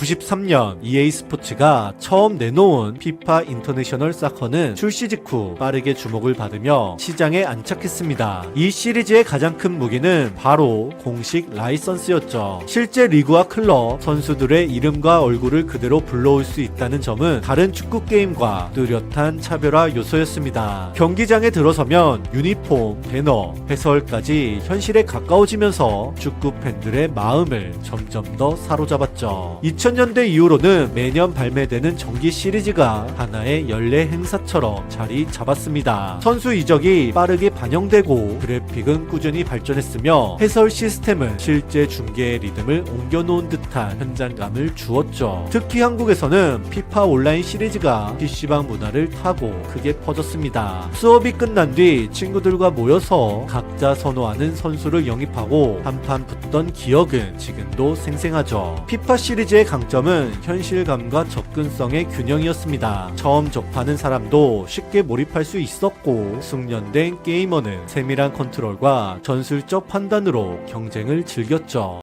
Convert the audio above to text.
1993년 EA 스포츠가 처음 내놓은 피파 인터내셔널 사커는 출시 직후 빠르게 주목을 받으며 시장에 안착했습니다. 이 시리즈의 가장 큰 무기는 바로 공식 라이선스였죠. 실제 리그와 클럽 선수들의 이름과 얼굴을 그대로 불러올 수 있다는 점은 다른 축구 게임과 뚜렷한 차별화 요소였습니다. 경기장에 들어서면 유니폼, 배너, 해설까지 현실에 가까워지면서 축구 팬들의 마음을 점점 더 사로잡았죠. 2000년대 이후로는 매년 발매되는 정기 시리즈가 하나의 연례 행사처럼 자리 잡았습니다. 선수 이적이 빠르게 반영되고 그래픽은 꾸준히 발전했으며 해설 시스템은 실제 중계의 리듬을 옮겨놓은 듯한 현장감을 주었죠. 특히 한국에서는 피파 온라인 시리즈가 PC방 문화를 타고 크게 퍼졌습니다. 수업이 끝난 뒤 친구들과 모여서 각자 선호하는 선수를 영입하고 한판 붙던 기억은 지금도 생생하죠. 피파 시리즈의 강점은 현실감과 접근성의 균형이었습니다. 처음 접하는 사람도 쉽게 몰입할 수 있었고 숙련된 게이머는 세밀한 컨트롤과 전술적 판단으로 경쟁을 즐겼죠.